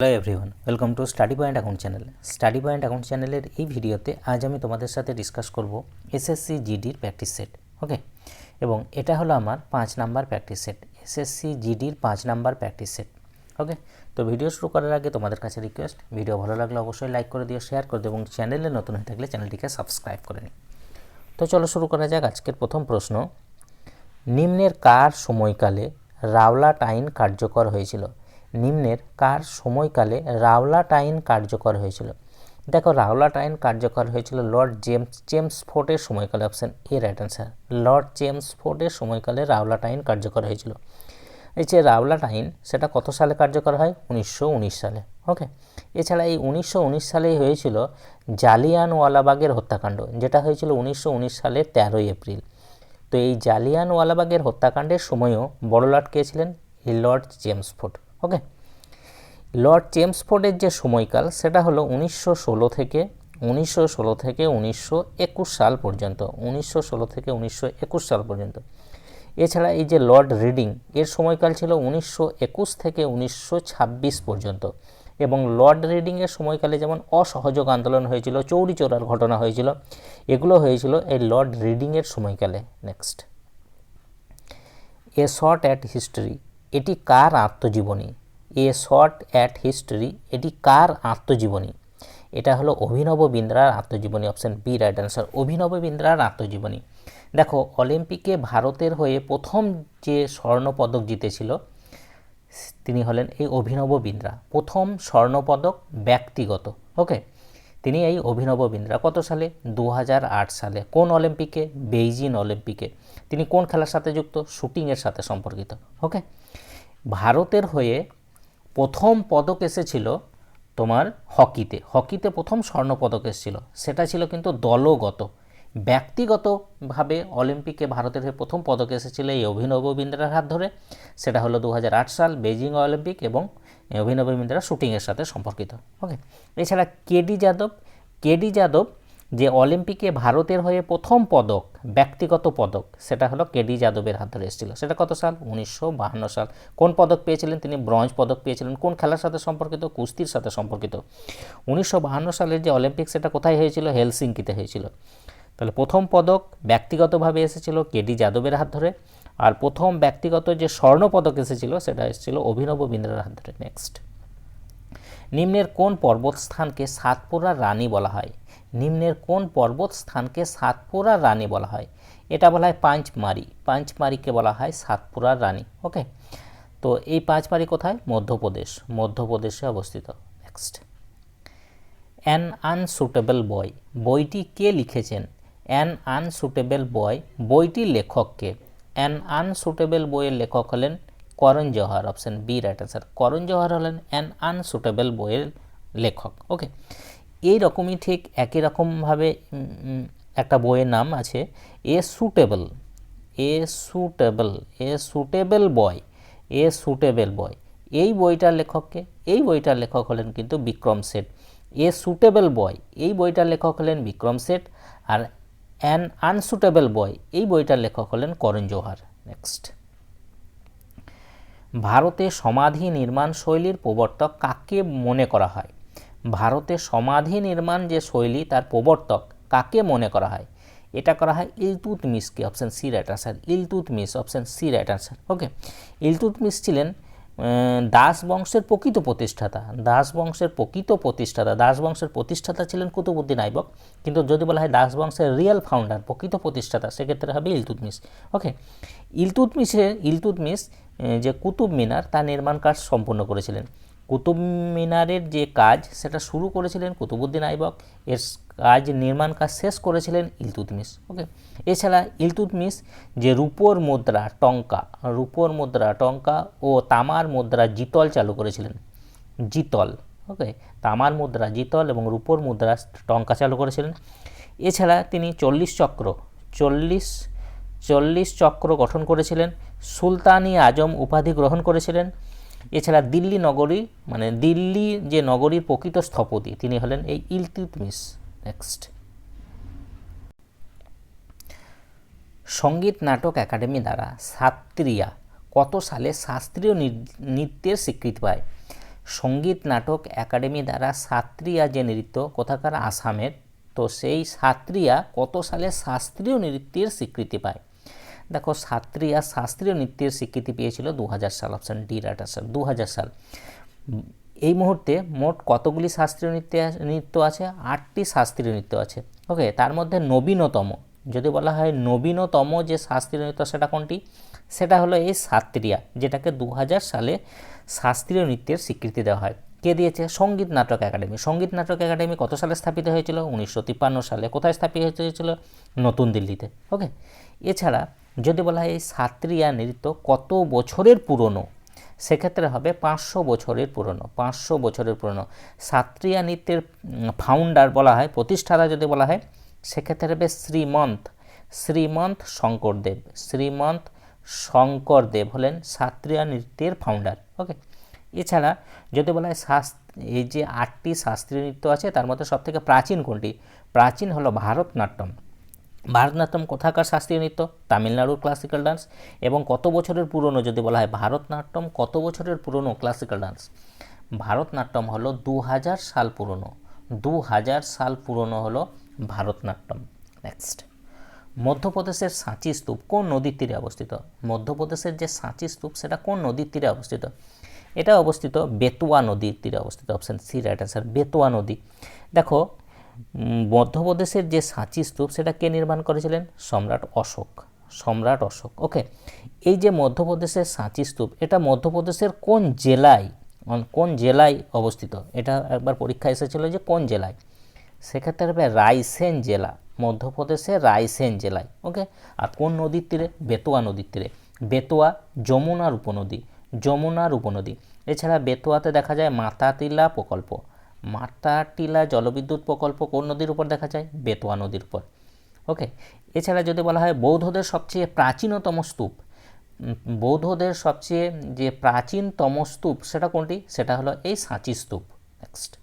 Hello everyone welcome to study point account channel study point account চ্যানেলের এই ভিডিওতে আজ আমি তোমাদের সাথে ডিসকাস করব এসএসসি জিডির প্র্যাকটিস সেট ওকে এবং এটা হলো আমার পাঁচ নাম্বার প্র্যাকটিস সেট এসএসসি জিডির পাঁচ নাম্বার প্র্যাকটিস সেট ওকে তো ভিডিও শুরু করার আগে তোমাদের কাছে রিকোয়েস্ট ভিডিও ভালো লাগলে অবশ্যই লাইক করে দিও শেয়ার করে দিও এবং চ্যানেলে নতুন হয়ে থাকলে চ্যানেলটিকে সাবস্ক্রাইব করে নিই তো চলো শুরু করা যাক আজকের প্রথম প্রশ্ন। নিম্নের কার সময়কালে রাওলাট আইন কার্যকর হয়েছিল? নিম্নের কার সময়কালে রাওলাট আইন কার্যকর হয়েছিল? দেখো রাওলাট আইন কার্যকর হয়েছিল লর্ড জেমস জেমস ফোর্টের সময়কালে। Option A, right answer. Lord James ফোর্টের সময়কালে রাওলাট আইন কার্যকর হয়েছিল। এই যে রাওলাট আইন সেটা কত সালে কার্যকর হয়? উনিশশো উনিশ সালে। ওকে? এছাড়া এই উনিশশো উনিশ সালেই হয়েছিল জালিয়ানওয়ালাবাগের হত্যাকাণ্ড, যেটা হয়েছিল উনিশশো সালে তেরোই এপ্রিল। তো এই জালিয়ানওয়ালাবাগের হত্যাকাণ্ডের সময়ও বড়লাট কে ছিলেন? Lord James Ford okay? Lord James ফোর্ডের যে সময়কাল, সেটা হলো উনিশশো ষোলো থেকে, উনিশশো ষোলো থেকে উনিশশো একুশ সাল পর্যন্ত, উনিশশো ষোলো থেকে উনিশশো একুশ সাল পর্যন্ত। এছাড়া এই যে লর্ড রিডিং, এর সময়কাল ছিল উনিশশো একুশ থেকে উনিশশো ছাব্বিশ পর্যন্ত। এবং লর্ড রিডিংয়ের সময়কালে যেমন অসহযোগ আন্দোলন হয়েছিল, চৌরি চৌরার ঘটনা হয়েছিল, এগুলো হয়েছিল এই লর্ড রিডিংয়ের সময়কালে। Next. A shot at history এটি কার আত্মজীবনী? এ শর্ট অ্যাট হিস্ট্রি এটি কার আত্মজীবনী? এটা হলো অভিনব বিন্দ্রার আত্মজীবনী অপশান বি রাইট অ্যান্সার অভিনব বিন্দ্রার আত্মজীবনী। দেখো, অলিম্পিকে ভারতের হয়ে প্রথম যে স্বর্ণপদক জিতেছিল, তিনি হলেন এই অভিনব বিন্দ্রা। প্রথম স্বর্ণপদক ব্যক্তিগত ওকে তিনি এই অভিনব বিন্দ্রা কত সালে? দু হাজার আট সালে। কোন অলিম্পিকে? বেইজিং অলিম্পিকে। তিনি কোন খেলার সাথে যুক্ত? শুটিংয়ের সাথে সম্পর্কিত ওকে ভারতের হয়ে প্রথম পদক এসেছিল তোমার হকিতে। হকিতে প্রথম স্বর্ণপদক এসেছিল। সেটা ছিল কিন্তু দলগত। ব্যক্তিগতভাবে অলিম্পিকে ভারতের হয়ে প্রথম পদক এসেছিল এই অভিনব বিন্দ্রার হাত ধরে। সেটা হলো দু হাজার আট সাল বেজিং অলিম্পিক এবং অভিনব বিন্দ্রা শুটিংয়ের সাথে সম্পর্কিত। ওকে, এছাড়া কেডি যাদব। কেডি যাদব যে অলিম্পিকে ভারতের হয়ে প্রথম পদক, ব্যক্তিগত পদক, সেটা হলো কেডি যাদবের হাত ধরে এসেছিল। সেটা কত সাল? উনিশশো সাল। কোন পদক পেয়েছিলেন তিনি? ব্রঞ্জ পদক পেয়েছিলেন। কোন খেলার সাথে সম্পর্কিত? কুস্তির সাথে সম্পর্কিত। উনিশশো সালের যে অলিম্পিক, সেটা কোথায় হয়েছিল? হেলসিঙ্কিতে হয়েছিল। তাহলে প্রথম পদক ব্যক্তিগতভাবে এসেছিল কেডি যাদবের হাত ধরে। আর প্রথম ব্যক্তিগত যে স্বর্ণ পদক এসেছিল, সেটা এসেছিল অভিনব বিন্দ্রার হাত ধরে। নেক্সট নিম্নের কোন পর্বতস্থানকে সাতপুরার রানী বলা হয়? নিম্নের কোন পর্বত স্থানকে সাতপুরার রানী বলা হয়? এটা বলা হয় পাঁচমারি পাঁচমারিকে বলা হয় সাতপুরার রানী ওকে? তো এই পাঁচমারি কোথায়? মধ্যপ্রদেশ। মধ্যপ্রদেশে অবস্থিত। নেক্সট। An unsuitable boy. বইটি কে লিখেছেন? An unsuitable boy. বইটির লেখককে অ্যান আনসুটেবল বইয়ের লেখক হলেন Karan Johar option B, right answer. Karan Johar হলেন অ্যান আনসুটেবল বইয়ের লেখক। ওকে? এই রকমই ঠিক একই রকমভাবে একটা বইয়ের নাম আছে a suitable a suitable a suitable boy a suitable boy এই বইটার লেখককে, এই বইটার লেখক হলেন কিন্তু Vikram Seth a suitable boy এই বইটার লেখক হলেন বিক্রম সেট আর অ্যান আনসুটেবল বয় এই বইটার লেখক হলেন করণ জোহার। নেক্সট ভারতে সমাধি নির্মাণ শৈলীর প্রবর্তক কাকে মনে করা হয়? ভারতে সমাধি নির্মাণ যে শৈলী, তার প্রবর্তক কাকে মনে করা হয়? এটা করা হয় ইলতুতমিসকে option C right answer Iltutmish option C right answer okay Iltutmish ছিলেন দাস বংশের প্রকৃত প্রতিষ্ঠাতা, দাস বংশের প্রকৃত প্রতিষ্ঠাতা, দাস বংশের প্রতিষ্ঠাতা ছিলেন কুতুবুদ্দিন আইবক। কিন্তু যদি বলা হয় দাস বংশের রিয়েল ফাউন্ডার প্রকৃত প্রতিষ্ঠাতা, সেক্ষেত্রে হবে ইলতুতমিস ওকে ইলতুতমিসের ইলতুতমিস যে কুতুব মিনার, তার নির্মাণ কাজ সম্পূর্ণ করেছিলেন। কুতুব মিনারের যে কাজ, সেটা শুরু করেছিলেন কুতুবুদ্দিন আইবক। এর কাজ নির্মাণ কাজ শেষ করেছিলেন ইলতুতমিস ওকে? এছাড়া ইলতুতমিস যে রূপোর মুদ্রা, টঙ্কা, রূপোর মুদ্রা, টঙ্কা ও তামার মুদ্রা জিতল চালু করেছিলেন। জিতল, ওকে? তামার মুদ্রা জিতল এবং রূপোর মুদ্রা টঙ্কা চালু করেছিলেন। এছাড়া তিনি চল্লিশ চক্র, চল্লিশ চল্লিশ চক্র গঠন করেছিলেন। সুলতানি আজম উপাধি গ্রহণ করেছিলেন। এছাড়া দিল্লি নগরী মানে দিল্লি যে নগরীর প্রকৃত স্থপতি, তিনি হলেন এই ইলতুতমিস নেক্সট। সংগীত নাটক একাডেমি দ্বারা সাত্রিয়া কত সালে শাস্ত্রীয় নৃত্যের স্বীকৃতি পায়? সংগীত নাটক একাডেমি দ্বারা সাত্রিয়া যে নৃত্য কোথাকার আসামের, তো সেই সাত্রিয়া কত সালে শাস্ত্রীয় নৃত্যের স্বীকৃতি পায়? দেখো সাত্রিয়া শাস্ত্রীয় নৃত্যের স্বীকৃতি পেয়েছিল দু হাজার সাল অপশান ডি রাইট আনসার দু হাজার সাল। এই মুহূর্তে মোট কতগুলি শাস্ত্রীয় নৃত্য নৃত্য আছে? আটটি শাস্ত্রীয় নৃত্য আছে। ওকে, তার মধ্যে নবীনতম, যদি বলা হয় নবীনতম যে শাস্ত্রীয় নৃত্য সেটা কোনটি? সেটা হলো এই সাত্রিয়া, যেটাকে দু হাজার সালে শাস্ত্রীয় নৃত্যের স্বীকৃতি দেওয়া হয়। কে দিয়েছে? সংগীত নাটক একাডেমি। সংগীত নাটক একাডেমি কত সালে স্থাপিত হয়েছিল? উনিশশো তিপ্পান্ন সালে। কোথায় স্থাপিত হয়েছিল? নতুন দিল্লিতে। ওকে, এছাড়া যদি বলা হয় এই সাত্রিয়া নৃত্য কত বছরের পুরনো? সেক্ষেত্রে হবে পাঁচশো বছরের পুরনো, পাঁচশো বছরের পুরনো। সাত্রিয়া নৃত্যের ফাউন্ডার বলা হয়, প্রতিষ্ঠাতা যদি বলা হয়, সেক্ষেত্রে হবে শ্রীমন্ত শ্রীমন্ত শঙ্করদেব শ্রীমন্ত শঙ্করদেব হলেন সাত্রিয়া নৃত্যের ফাউন্ডার ওকে এছাড়া যদি বলা হয় শাস্ত এই যে আটটি শাস্ত্রীয় নৃত্য আছে, তার মধ্যে সবথেকে প্রাচীন কোনটি? প্রাচীন হলো ভারতনাট্যম। ভারতনাট্যম কোথাকার শাস্ত্রীয় নৃত্য? তামিলনাড়ুর ক্লাসিক্যাল ডান্স এবং কত বছরের পুরনো যদি বলা হয় ভারতনাট্যম, কত বছরের পুরনো ক্লাসিক্যাল ডান্স ভারতনাট্যম হলো দু হাজার সাল পুরনো। দু হাজার সাল পুরনো হলো ভারতনাট্যম। নেক্সট মধ্যপ্রদেশের সাঁচি স্তূপ কোন নদীর তীরে অবস্থিত? মধ্যপ্রদেশের যে সাঁচি স্তূপ, সেটা কোন নদীর তীরে অবস্থিত? এটা অবস্থিত বেতুয়া নদীর তীরে অবস্থিত। Option C right answer Betwa নদী। দেখো মধ্যপ্রদেশের যে সাঁচি স্তূপ, সেটা কে নির্মাণ করেছিলেন? সম্রাট অশোক। সম্রাট অশোক ওকে এই যে মধ্যপ্রদেশের সাঁচি স্তূপ, এটা মধ্যপ্রদেশের কোন জেলায় কোন জেলায় অবস্থিত? এটা একবার পরীক্ষা এসেছিল যে কোন জেলায়? সেক্ষেত্রে রায়সেন জেলা মধ্যপ্রদেশের রায়সেন জেলায় ওকে আর কোন নদীর তীরে? বেতোয়া নদীর তীরে। বেতোয়া যমুনার উপনদী যমুনার উপনদী এছাড়া বেতোয়াতে দেখা যায় মাতাটিলা প্রকল্প। মাতাটিলা জলবিদ্যুৎ প্রকল্প কোন নদীর উপর দেখা যায়? বেতোয়া নদীর উপর। ওকে, এছাড়া যদি বলা হয় বৌদ্ধদের সবচেয়ে প্রাচীনতম স্তূপ বৌদ্ধদের সবচেয়ে যে প্রাচীনতম স্তূপ সেটা কোনটি? সেটা হলো এই সাঁচি স্তূপ। নেক্সট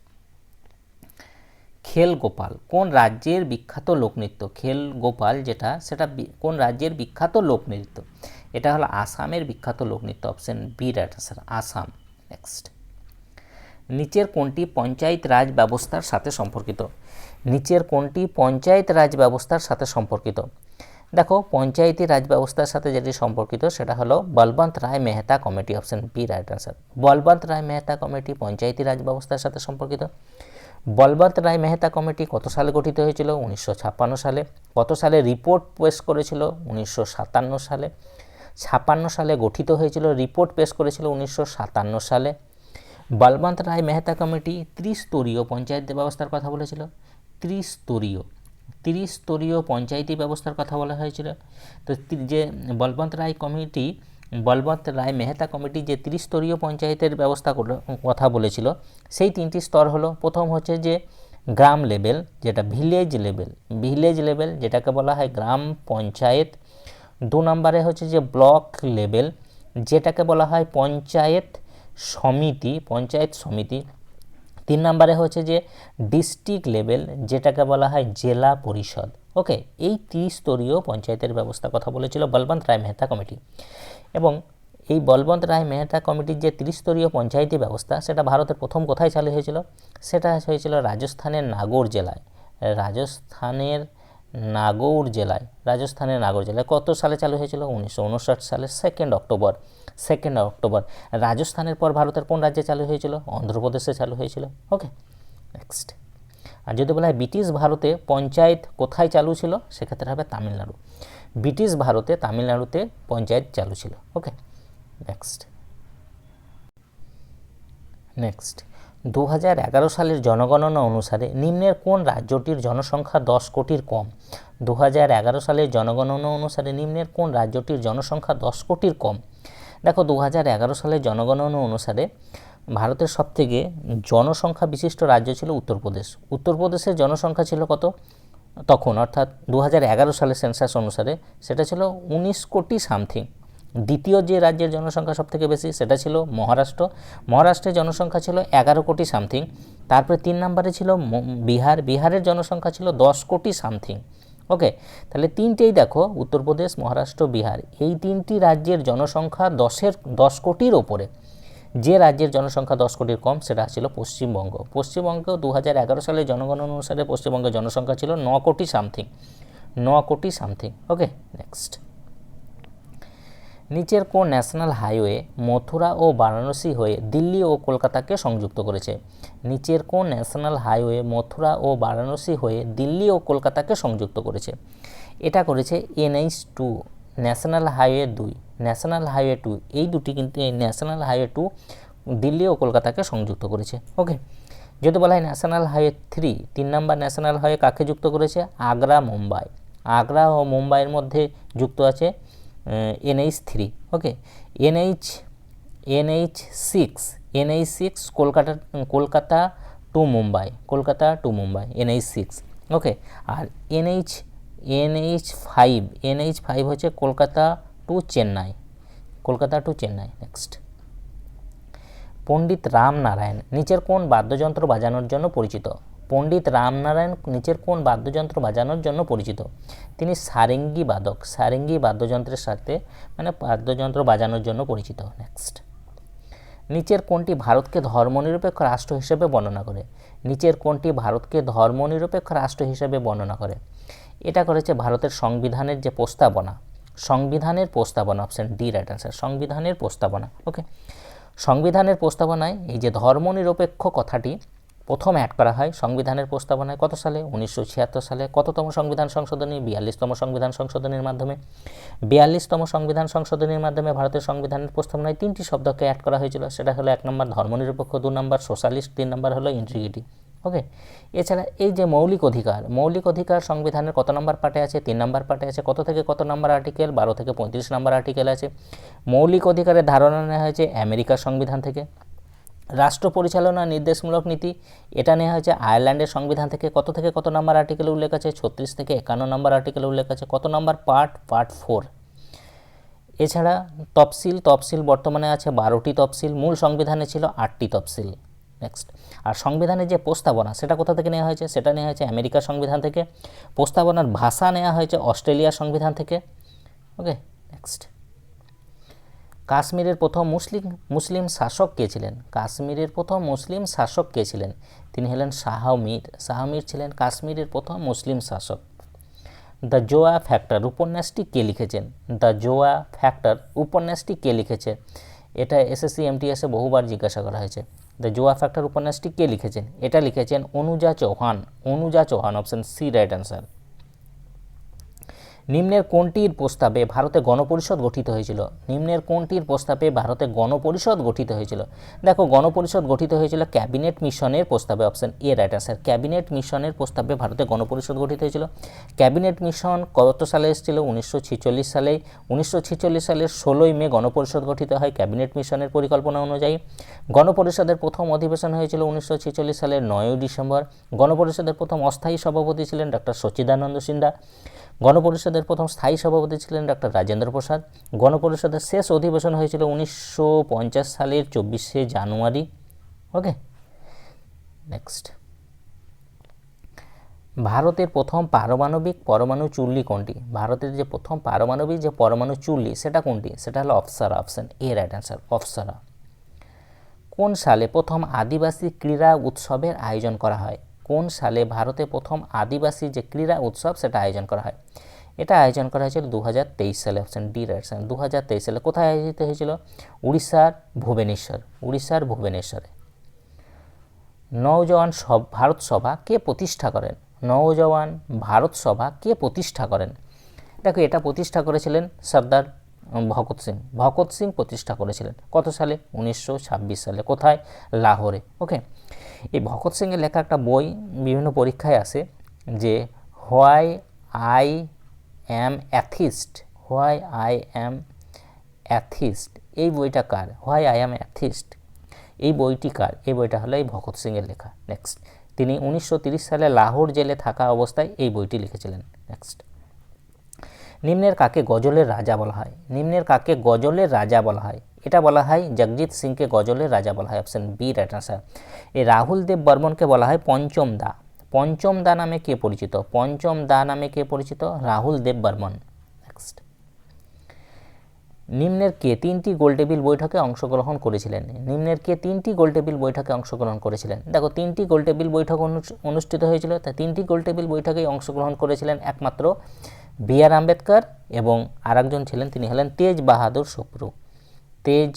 খেল গোপাল কোন রাজ্যের বিখ্যাত লোকনৃত্য? খেল গোপাল যেটা, সেটা কোন রাজ্যের বিখ্যাত লোকনৃত্য? এটা হলো আসামের বিখ্যাত লোকনৃত্য, option B right Assam. Next নিচের কোনটি পঞ্চায়েত রাজ ব্যবস্থার সাথে সম্পর্কিত? নিচের কোনটি পঞ্চায়েত রাজ ব্যবস্থার সাথে সম্পর্কিত? দেখো, পঞ্চায়েতি রাজ ব্যবস্থার সাথে যেটি সম্পর্কিত, সেটা হলো Balwant Rai Mehta committee option B right answer Balwant Rai Mehta committee Panchayati Raj ব্যবস্থার সাথে সম্পর্কিত? বলবন্ত রায় মেহতা কমিটি কত সালে গঠিত হয়েছিল? উনিশশো ছাপ্পান্ন সালে। কত সালে রিপোর্ট পেশ করেছিল? উনিশশো সাতান্ন সালে। ছাপ্পান্ন সালে গঠিত হয়েছিল রিপোর্ট পেশ করেছিল উনিশশো সাতান্ন সালে। বলবন্ত রায় মেহতা কমিটি ত্রিস্তরীয় পঞ্চায়েত ব্যবস্থার কথা বলেছিল। ত্রিস্তরীয় ত্রিস্তরীয় পঞ্চায়েতি ব্যবস্থার কথা বলা হয়েছিল। তো যে বলবন্ত রায় কমিটি বলবন্ত রায় মেহতা কমিটি যে ত্রিস্তরীয় পঞ্চায়েতের ব্যবস্থা কথা বলেছিল, সেই তিনটি স্তর হলো, প্রথম হচ্ছে যে গ্রাম লেভেল, যেটা ভিলেজ লেভেল ভিলেজ লেভেল যেটাকে বলা হয় গ্রাম পঞ্চায়েত। দু নম্বরে হচ্ছে যে ব্লক লেভেল, যেটাকে বলা হয় পঞ্চায়েত। সমিতি, পঞ্চায়েত সমিতি। তিন নম্বরে হচ্ছে যে ডিস্ট্রিক্ট লেভেল, যেটাকে বলা হয় জেলা পরিষদ। ওকে, এই ত্রিস্তরীয় পঞ্চায়েতের ব্যবস্থা কথা বলেছিল বলবন্ত রায় মেহতা কমিটি। এবং এই বলবন্ত রায় মেহতা কমিটির যে ত্রিস্তরীয় পঞ্চায়েতি ব্যবস্থা, সেটা ভারতের প্রথম কোথায় চালু হয়েছিল? সেটা হয়েছিল রাজস্থানের নাগর জেলায়। রাজস্থানের নাগৌর জেলায়, রাজস্থানের নাগর জেলায়। কত সালে চালু হয়েছিল? উনিশশো সালের সেকেন্ড অক্টোবর সেকেন্ড অক্টোবর রাজস্থানের পর ভারতের কোন রাজ্যে চালু হয়েছিল? অন্ধ্রপ্রদেশে চালু হয়েছিল। ওকে নেক্সট আর যদি বলা হয় ব্রিটিশ ভারতে পঞ্চায়েত কোথায় চালু ছিল? সেক্ষেত্রে হবে তামিলনাড়ু। ব্রিটিশ ভারতে তামিলনাড়ুতে পঞ্চায়েত চালু ছিল। ওকে নেক্সট নেক্সট দু হাজার এগারো সালের জনগণনা অনুসারে নিম্নের কোন রাজ্যটির জনসংখ্যা দশ কোটির কম? দু হাজার এগারো সালের জনগণনা অনুসারে নিম্নের কোন রাজ্যটির জনসংখ্যা দশ কোটির কম? দেখো দু সালের জনগণনা অনুসারে ভারতের সবথেকে জনসংখ্যা বিশিষ্ট রাজ্য ছিল উত্তরপ্রদেশ। উত্তরপ্রদেশের জনসংখ্যা ছিল কত? তখন, অর্থাৎ দু সালের সেন্সাস অনুসারে সেটা ছিল উনিশ কোটি সামথিং দ্বিতীয় যে রাজ্যের জনসংখ্যা সবথেকে বেশি, সেটা ছিল মহারাষ্ট্র। মহারাষ্ট্রের জনসংখ্যা ছিল এগারো কোটি সামথিং তারপরে তিন নম্বরে ছিল বিহার। বিহারের জনসংখ্যা ছিল দশ কোটি সামথিং ওকে তাহলে তিনটেই দেখো উত্তরপ্রদেশ মহারাষ্ট্র, বিহার। এই তিনটি রাজ্যের জনসংখ্যা দশের, দশ কোটির ওপরে। যে রাজ্যের জনসংখ্যা দশ কোটির কম, সেটা ছিল পশ্চিমবঙ্গ। পশ্চিমবঙ্গ দু হাজার এগারো সালে জনগণনা অনুসারে পশ্চিমবঙ্গের জনসংখ্যা ছিল ন কোটি সামথিং ন কোটি সামথিং ওকে নেক্সট নিচের কোন ন্যাশনাল হাইওয়ে মথুরা ও বারাণসী হয়ে দিল্লি ও কলকাতাকে সংযুক্ত করেছে? নিচের কোন ন্যাশনাল হাইওয়ে মথুরা ও বারাণসী হয়ে দিল্লি ও কলকাতাকে সংযুক্ত করেছে? এটা করেছে এনএইচ টু, ন্যাশনাল হাইওয়ে দুই, ন্যাশনাল হাইওয়ে টু। এই দুটি কিন্তু এই ন্যাশনাল হাইওয়ে টু দিল্লি ও কলকাতাকে সংযুক্ত করেছে। ওকে, যদি বলা হয় ন্যাশনাল হাইওয়ে থ্রি, তিন নম্বর ন্যাশনাল হাইওয়ে কাকে যুক্ত করেছে? আগ্রা, মুম্বাই। আগ্রা ও মুম্বাইয়ের মধ্যে যুক্ত আছে NH three okay NH NH six NH six Kolkata Kolkata to Mumbai, Kolkata to Mumbai NH six okay R NH NH five NH five হচ্ছে Kolkata to Chennai, Kolkata to Chennai next Pandit Ramnarayan, নিচের কোন বাদ্যযন্ত্র বাজানোর জন্য পরিচিত? পণ্ডিত রামনারায়ণ নিচের কোন বাদ্যযন্ত্র বাজানোর জন্য পরিচিত? তিনি সারেঙ্গি বাদক। সারেঙ্গি বাদ্যযন্ত্রের সাথে মানে বাদ্যযন্ত্র বাজানোর জন্য পরিচিত। নেক্সট নিচের কোনটি ভারতকে ধর্মনিরপেক্ষ রাষ্ট্র হিসেবে বর্ণনা করে? নিচের কোনটি ভারতকে ধর্মনিরপেক্ষ রাষ্ট্র হিসেবে বর্ণনা করে? এটা করেছে ভারতের সংবিধানের যে প্রস্তাবনা। সংবিধানের প্রস্তাবনা অপশন ডি রাইট আনসার সংবিধানের প্রস্তাবনা। ওকে সংবিধানের প্রস্তাবনায় এই যে ধর্মনিরপেক্ষ কথাটি প্রথম অ্যাড করা হয় সংবিধানের প্রস্তাবনায়, কত সালে? উনিশশো ছিয়াত্তর সালে। কততম সংবিধান সংশোধনী? বিয়াল্লিশতম সংবিধান সংশোধনীর মাধ্যমে। বিয়াল্লিশতম সংবিধান সংশোধনীর মাধ্যমে ভারতের সংবিধানের প্রস্তাবনায় তিনটি শব্দকে অ্যাড করা হয়েছিল। সেটা হলো এক নম্বর ধর্মনিরপেক্ষ, দু নম্বর সোশ্যালিস্ট তিন নম্বর হলো ইন্টিগ্রিটি ওকে এছাড়া এই যে মৌলিক অধিকার মৌলিক অধিকার সংবিধানের কত নম্বর পার্টে আছে? তিন নম্বর পার্টে আছে। কত থেকে কত নম্বর আর্টিকেল বারো থেকে পঁয়ত্রিশ নম্বর আর্টিকেল আছে। মৌলিক অধিকারের ধারণা নেওয়া হয়েছে আমেরিকার সংবিধান থেকে। রাষ্ট্র পরিচালনা নির্দেশমূলক নীতি, এটা নেওয়া হয়েছে আয়ারল্যান্ডের সংবিধান থেকে কত থেকে কত নম্বর আর্টিকেলে উল্লেখ আছে? ছত্রিশ থেকে একান্ন নম্বর আর্টিকেলে উল্লেখ আছে। কত নম্বর পার্ট পার্ট ফোর এছাড়া তফসিল তফসিল বর্তমানে আছে বারোটি তফসিল, মূল সংবিধানে ছিল আটটি তফসিল। নেক্সট আর সংবিধানের যে প্রস্তাবনা, সেটা কোথা থেকে নেওয়া হয়েছে? সেটা নেওয়া হয়েছে আমেরিকার সংবিধান থেকে। প্রস্তাবনার ভাষা নেওয়া হয়েছে অস্ট্রেলিয়ার সংবিধান থেকে। ওকে নেক্সট কাশ্মীরের প্রথম মুসলিম মুসলিম শাসক কে ছিলেন? কাশ্মীরের প্রথম মুসলিম শাসক কে ছিলেন? তিনি হলেন শাহমীর শাহমীর ছিলেন কাশ্মীরের প্রথম মুসলিম শাসক। দ্য জোয়া ফ্যাক্টর উপন্যাসটি কে লিখেছেন? দ্য জোয়া ফ্যাক্টর উপন্যাসটি কে লিখেছে? এটা এসএসসি, এমটিএসে বহুবার জিজ্ঞাসা করা হয়েছে। দ্য জোয়া ফ্যাক্টর উপন্যাসটি কে লিখেছেন? এটা লিখেছেন Anuja Chauhan. Anuja Chauhan option C right answer নিম্নের কোনটির প্রস্তাবে ভারতে গণপরিষদ গঠিত হয়েছিল? নিম্নের কোনটির প্রস্তাবে ভারতে গণপরিষদ গঠিত হয়েছিল? দেখো, গণপরিষদ গঠিত হয়েছিল ক্যাবিনেট মিশনের প্রস্তাবে option A right answer cabinet মিশনের প্রস্তাবে ভারতে গণপরিষদ গঠিত হয়েছিল। ক্যাবিনেট মিশন কত সালে এসেছিল? উনিশশো ছেচল্লিশ সালে। উনিশশো ছেচল্লিশ সালের ষোলোই মে গণপরিষদ গঠিত হয় ক্যাবিনেট মিশনের পরিকল্পনা অনুযায়ী। গণপরিষদের প্রথম অধিবেশন হয়েছিল উনিশশো ছেচল্লিশ সালের নয়ই ডিসেম্বর। গণপরিষদের প্রথম অস্থায়ী সভাপতি ছিলেন ডক্টর সচ্চিদানন্দ সিনহা। গণপরিষদের প্রথম স্থায়ী সভাপতি ছিলেন ডক্টর রাজেন্দ্র প্রসাদ। গণপরিষদের শেষ অধিবেশন হয়েছিল উনিশশো পঞ্চাশ সালের চব্বিশে জানুয়ারি। ওকে? নেক্সট ভারতের প্রথম পারমাণবিক পরমাণু চুল্লি কোনটি? ভারতের যে প্রথম পারমাণবিক যে পরমাণু চুল্লি, সেটা কোনটি? সেটা হলো Apsara option A, right answer, Apsara. কোন সালে প্রথম আদিবাসী ক্রীড়া উৎসবের আয়োজন করা হয়? কোন সালে ভারতে প্রথম আদিবাসী যে ক্রীড়া উৎসব সেটা আয়োজন করা হয়? এটা আয়োজন করা হয়েছিল দু হাজার তেইশ সালে, অপশান ডি রাইট দুহাজার তেইশ সালে কোথায় আয়োজিত হয়েছিল? উড়িষ্যার ভুবনেশ্বর, উড়িষ্যার ভুবনেশ্বরে। নওজওয়ান সব, ভারত সভা কে প্রতিষ্ঠা করেন? নওজওয়ান ভারত সভা কে প্রতিষ্ঠা করেন? দেখো, এটা প্রতিষ্ঠা করেছিলেন সর্দার ভগৎ সিং। ভগৎ সিং প্রতিষ্ঠা করেছিলেন। কত সালে? উনিশশো ছাব্বিশ সালে। কোথায়? লাহোরে। ওকে? এই ভগৎ সিংয়ের লেখা একটা বই বিভিন্ন পরীক্ষায় আসে যে why I am atheist, why I am atheist, এই বইটা কার? হোয়াই আই অ্যাম অ্যাথিস্ট, এই বইটি কার? এই বইটা হলো এই ভগৎ সিংয়ের লেখা। নেক্সট তিনি উনিশশো সালে লাহোর জেলে থাকা অবস্থায় এই বইটি লিখেছিলেন। নেক্সট নিম্নের কাকে গজলের রাজা বলা হয়? নিম্নের কাকে গজলের রাজা বলা হয়? এটা বলা হয় জগজিৎ সিংকে গজলের রাজা বলা হয় অপশন বি রাইট আনসার এই রাহুল দেব বর্মনকে বলা হয় পঞ্চম দা। পঞ্চম দা নামে কে পরিচিত? পঞ্চম দা নামে কে পরিচিত? রাহুল দেব বর্মন। নেক্সট নিম্নের কে তিনটি গোলটেবিল বৈঠকে অংশগ্রহণ করেছিলেন? নিম্নের কে তিনটি গোলটেবিল বৈঠকে অংশগ্রহণ করেছিলেন? দেখো, তিনটি গোলটেবিল বৈঠক অনুষ্ঠিত হয়েছিল, তা তিনটি গোলটেবিল বৈঠকেই অংশগ্রহণ করেছিলেন একমাত্র বি আর আম্বেদকর এবং আরেকজন ছিলেন, তিনি হলেন তেজ বাহাদুর সপ্রু তেজ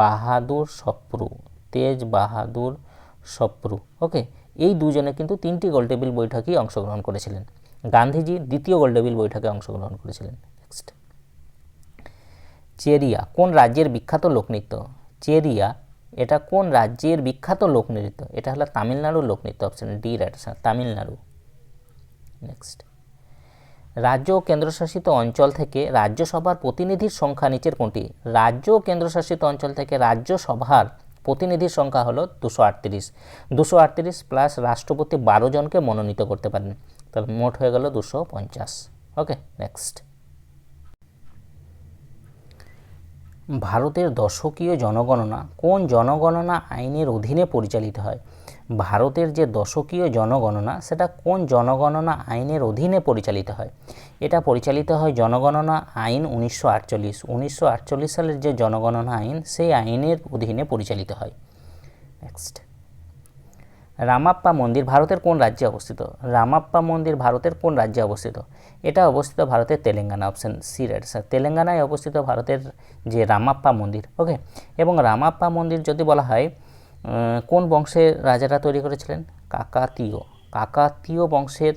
বাহাদুর সপ্রু তেজ বাহাদুর সপ্রু ওকে এই দুজনে কিন্তু তিনটি গোলটেবিল বৈঠকেই অংশগ্রহণ করেছিলেন। গান্ধীজি দ্বিতীয় গোলটেবিল বৈঠকে অংশগ্রহণ করেছিলেন। নেক্সট চেরিয়া, কোন রাজ্যের বিখ্যাত লোকনৃত্য? চেরিয়া, এটা কোন রাজ্যের বিখ্যাত লোকনৃত্য? এটা হলো তামিলনাড়ুর লোকনৃত্য option D right Tamil Nadu. Next রাজ্য ও কেন্দ্রশাসিত অঞ্চল থেকে রাজ্যসভার প্রতিনিধির সংখ্যা নিচের কোনটি? রাজ্য ও কেন্দ্রশাসিত অঞ্চল থেকে রাজ্যসভার প্রতিনিধির সংখ্যা হলো দুশো আটত্রিশ। দুশো আটত্রিশ প্লাস রাষ্ট্রপতি বারো জনকে মনোনীত করতে পারেন। তাহলে মোট হয়ে গেল দুশো পঞ্চাশ। Okay, next. ভারতের দশকীয় জনগণনা কোন জনগণনা আইনের অধীনে পরিচালিত হয়? ভারতের যে দশকীয় জনগণনা, সেটা কোন জনগণনা আইনের অধীনে পরিচালিত হয়? এটা পরিচালিত হয় জনগণনা আইন উনিশশো আটচল্লিশ। উনিশশো আটচল্লিশ সালের যে জনগণনা আইন, সেই আইনের অধীনে পরিচালিত হয়। নেক্সট রামাপ্পা মন্দির ভারতের কোন রাজ্যে অবস্থিত? রামাপ্পা মন্দির ভারতের কোন রাজ্যে অবস্থিত? এটা অবস্থিত ভারতের Telangana option C right sir তেলেঙ্গানায় অবস্থিত ভারতের যে রামাপ্পা মন্দির ওকে এবং রামাপ্পা মন্দির যদি বলা হয় কোন বংশের রাজারা তৈরি করেছিলেন? কাকাতীয় কাকাতীয় বংশের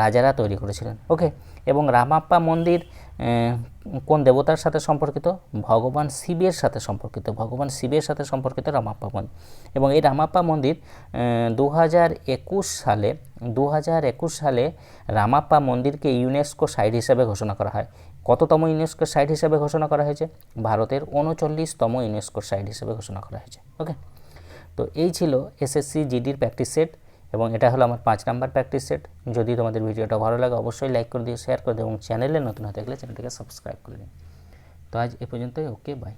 রাজারা তৈরি করেছিলেন। ওকে এবং রামাপ্পা মন্দির কোন দেবতার সাথে সম্পর্কিত? ভগবান শিবের সাথে সম্পর্কিত। ভগবান শিবের সাথে সম্পর্কিত রামাপ্পা মন্দির। এবং এই রামাপ্পা মন্দির দু হাজার একুশ সালে দু হাজার একুশ সালে রামাপ্পা মন্দিরকে ইউনেস্কো সাইট হিসাবে ঘোষণা করা হয়। কততম ইউনেস্কো সাইট হিসাবে ঘোষণা করা হয়েছে? ভারতের উনচল্লিশতম ইউনেস্কো সাইট হিসাবে ঘোষণা করা হয়েছে। ওকে তো এই ছিল এসএসসি জিডির প্র্যাকটিস সেট এবং এটা হলো আমার পাঁচ নাম্বার প্র্যাকটিস সেট যদি তোমাদের ভিডিওটা ভালো লাগে, অবশ্যই লাইক করে দিও শেয়ার করে দিও এবং চ্যানেলে নতুন হতে গেলে চ্যানেলটিকে সাবস্ক্রাইব করে দিও। তো আজ এ পর্যন্তই ওকে বাই